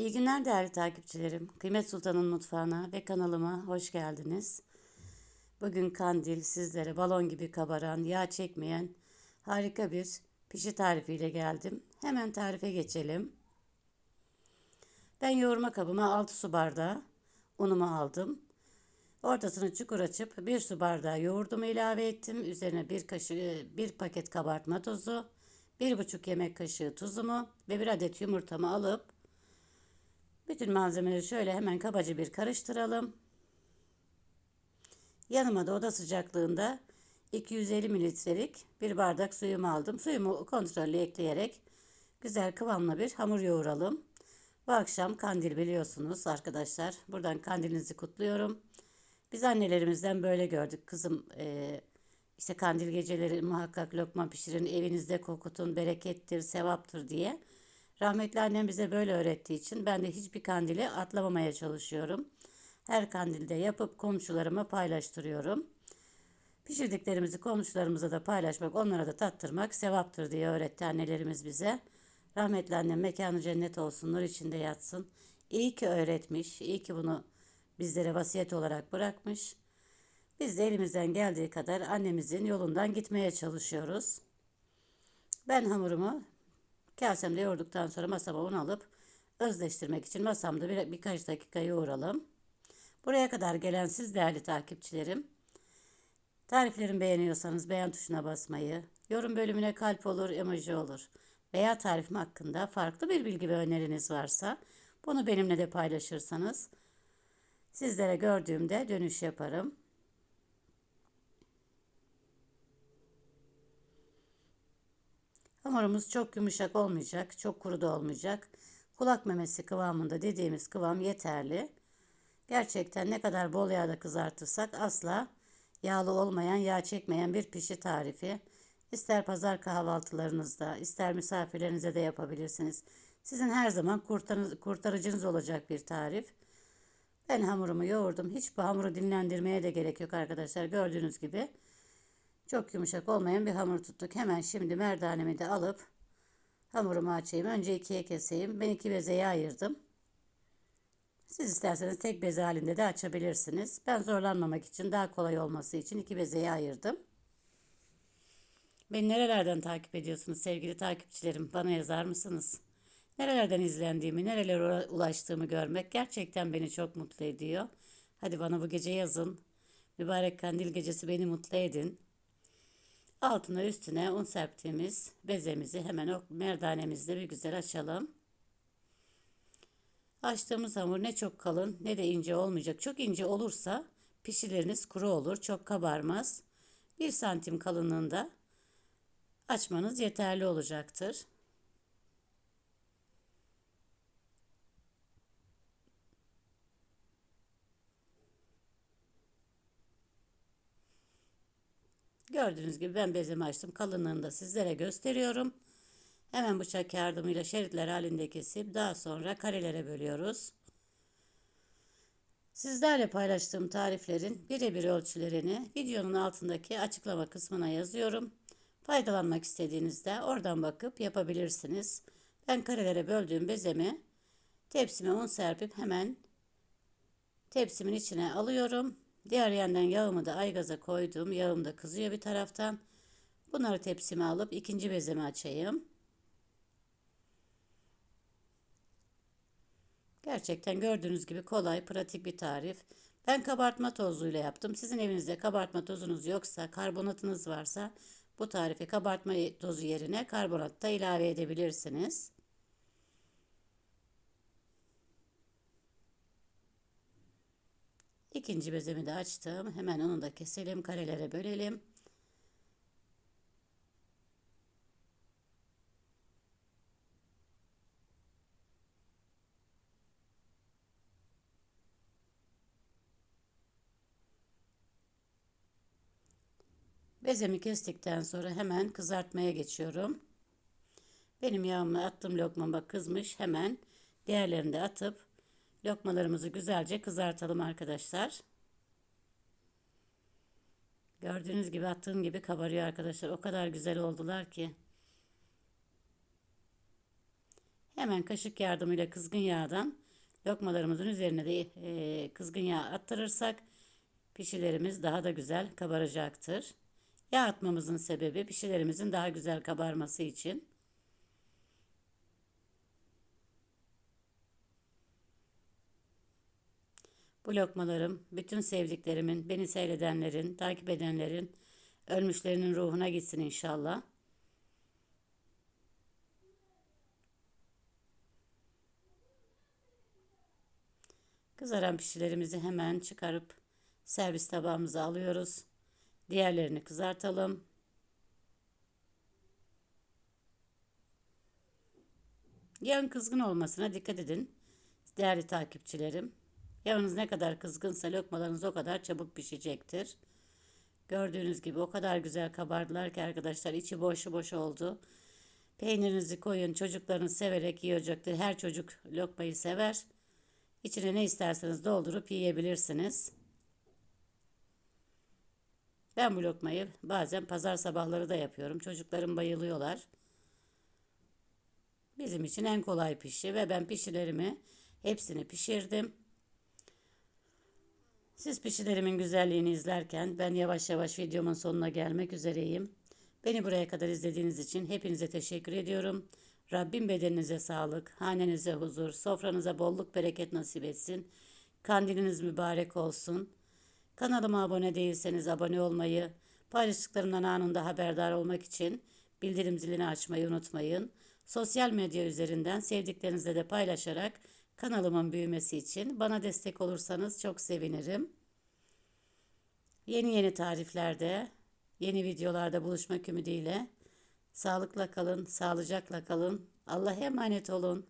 İyi günler değerli takipçilerim. Kıymet Sultan'ın mutfağına ve kanalıma hoş geldiniz. Bugün kandil sizlere balon gibi kabaran, yağ çekmeyen harika bir pişi tarifiyle geldim. Hemen tarife geçelim. Ben yoğurma kabıma 6 su bardağı unumu aldım. Ortasını çukur açıp 1 su bardağı yoğurdumu ilave ettim. Üzerine bir kaşık, bir paket kabartma tozu, 1,5 yemek kaşığı tuzumu ve bir adet yumurtamı alıp bütün malzemeleri şöyle hemen kabaca bir karıştıralım. Yanıma da oda sıcaklığında 250 mililitrelik bir bardak suyumu aldım. Suyumu kontrollü ekleyerek güzel kıvamlı bir hamur yoğuralım. Bu akşam kandil biliyorsunuz arkadaşlar. Buradan kandilinizi kutluyorum. Biz annelerimizden böyle gördük. Kızım e, işte kandil geceleri muhakkak lokma pişirin, evinizde kokutun, berekettir, sevaptır diye. Rahmetli annem bize böyle öğrettiği için ben de hiçbir kandili atlamamaya çalışıyorum. Her kandilde yapıp komşularıma paylaştırıyorum. Pişirdiklerimizi komşularımıza da paylaşmak, onlara da tattırmak sevaptır diye öğretti annelerimiz bize. Rahmetli annem mekanı cennet olsun, nur içinde yatsın. İyi ki öğretmiş, iyi ki bunu bizlere vasiyet olarak bırakmış. Biz de elimizden geldiği kadar annemizin yolundan gitmeye çalışıyoruz. Ben hamurumu Kasemde yoğurduktan sonra masama un alıp özleştirmek için masamda bir, birkaç dakika yoğuralım. Buraya kadar gelen siz değerli takipçilerim. Tariflerimi beğeniyorsanız beğen tuşuna basmayı, yorum bölümüne kalp olur, emoji olur. Veya tarifim hakkında farklı bir bilgi ve öneriniz varsa bunu benimle de paylaşırsanız sizlere gördüğümde dönüş yaparım. Hamurumuz çok yumuşak olmayacak, çok kuru da olmayacak. Kulak memesi kıvamında dediğimiz kıvam yeterli. Gerçekten ne kadar bol yağda kızartırsak asla yağlı olmayan, yağ çekmeyen bir pişi tarifi. İster pazar kahvaltılarınızda, ister misafirlerinize de yapabilirsiniz. Sizin her zaman kurtarıcınız olacak bir tarif. Ben hamurumu yoğurdum. Hiç bu hamuru dinlendirmeye de gerek yok arkadaşlar. Gördüğünüz gibi çok yumuşak olmayan bir hamur tuttuk. Hemen şimdi merdanemi de alıp hamurumu açayım. Önce ikiye keseyim. Ben iki bezeye ayırdım. Siz isterseniz tek beze halinde de açabilirsiniz. Ben zorlanmamak için daha kolay olması için iki bezeye ayırdım. Beni nerelerden takip ediyorsunuz sevgili takipçilerim? Bana yazar mısınız? Nerelerden izlendiğimi, nerelere ulaştığımı görmek gerçekten beni çok mutlu ediyor. Hadi bana bu gece yazın. Mübarek kandil gecesi beni mutlu edin. Altına üstüne un serptiğimiz bezemizi hemen o merdanemizle bir güzel açalım. Açtığımız hamur ne çok kalın ne de ince olmayacak. Çok ince olursa pişileriniz kuru olur. Çok kabarmaz. Bir santim kalınlığında açmanız yeterli olacaktır. Gördüğünüz gibi ben bezemi açtım. Kalınlığını da sizlere gösteriyorum. Hemen bıçak yardımıyla şeritler halinde kesip daha sonra karelere bölüyoruz. Sizlerle paylaştığım tariflerin birebir ölçülerini videonun altındaki açıklama kısmına yazıyorum. Faydalanmak istediğinizde oradan bakıp yapabilirsiniz. Ben karelere böldüğüm bezemi tepsime un serpip hemen tepsimin içine alıyorum. Diğer yandan yağımı da aygaza koydum. Yağım da kızıyor bir taraftan. Bunları tepsime alıp ikinci bezemi açayım. Gerçekten gördüğünüz gibi kolay, pratik bir tarif. Ben kabartma tozuyla yaptım. Sizin evinizde kabartma tozunuz yoksa, karbonatınız varsa bu tarifi kabartma tozu yerine karbonat da ilave edebilirsiniz. İkinci bezemi de açtım. Hemen onu da keselim. Karelere bölelim. Bezemi kestikten sonra hemen kızartmaya geçiyorum. Benim yağımı attım lokmama kızmış. Hemen diğerlerini de atıp Lokmalarımızı güzelce kızartalım arkadaşlar. Gördüğünüz gibi attığım gibi kabarıyor arkadaşlar. O kadar güzel oldular ki. Hemen kaşık yardımıyla kızgın yağdan lokmalarımızın üzerine de e, kızgın yağ attırırsak pişilerimiz daha da güzel kabaracaktır. Yağ atmamızın sebebi pişilerimizin daha güzel kabarması için. Bu lokmalarım bütün sevdiklerimin, beni seyredenlerin, takip edenlerin, ölmüşlerinin ruhuna gitsin inşallah. Kızaran pişilerimizi hemen çıkarıp servis tabağımıza alıyoruz. Diğerlerini kızartalım. Yağın kızgın olmasına dikkat edin. Değerli takipçilerim. Yağınız ne kadar kızgınsa lokmalarınız o kadar çabuk pişecektir. Gördüğünüz gibi o kadar güzel kabardılar ki arkadaşlar içi boşu boş oldu. Peynirinizi koyun çocuklarınız severek yiyecektir. Her çocuk lokmayı sever. İçine ne isterseniz doldurup yiyebilirsiniz. Ben bu lokmayı bazen pazar sabahları da yapıyorum. Çocuklarım bayılıyorlar. Bizim için en kolay pişi ve ben pişilerimi hepsini pişirdim. Siz pişilerimin güzelliğini izlerken ben yavaş yavaş videomun sonuna gelmek üzereyim. Beni buraya kadar izlediğiniz için hepinize teşekkür ediyorum. Rabbim bedeninize sağlık, hanenize huzur, sofranıza bolluk bereket nasip etsin. Kandiliniz mübarek olsun. Kanalıma abone değilseniz abone olmayı, paylaştıklarımdan anında haberdar olmak için bildirim zilini açmayı unutmayın. Sosyal medya üzerinden sevdiklerinizle de paylaşarak kanalımın büyümesi için bana destek olursanız çok sevinirim. Yeni yeni tariflerde, yeni videolarda buluşmak ümidiyle sağlıkla kalın, sağlıcakla kalın. Allah'a emanet olun.